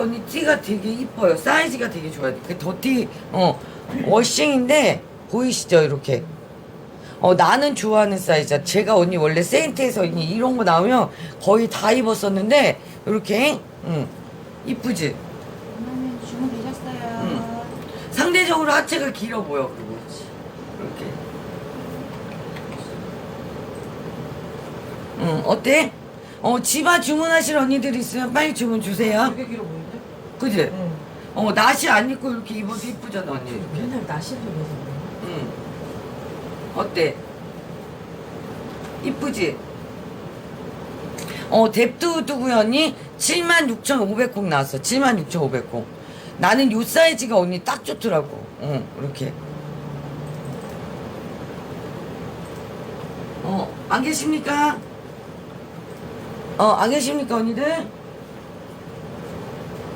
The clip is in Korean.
언니 티가 되게 이뻐요. 사이즈가 되게 좋아요. 그 더티 어 워싱인데 보이시죠 이렇게. 어 나는 좋아하는 사이즈야. 제가 언니 원래 세인트에서 언니 이런 거 나오면 거의 다 입었었는데 이렇게 응 이쁘지. 주문 되셨어요. 상대적으로 하체가 길어 보여 그리고 이렇게. 응 어때? 어 지바 주문하실 언니들 있으면 빨리 주문 주세요. 되게 길어 보이는데? 그지? 응. 어 나시 안 입고 이렇게 입어도 이쁘잖아 언니 이렇게. 맨날 나시를 입어서 응. 어때? 이쁘지? 어 뎁도 두구이 언니 76,500콩 나왔어 76,500콩 나는 요 사이즈가 언니 딱 좋더라고 응 이렇게 어 안 계십니까? 어 안 계십니까 언니들?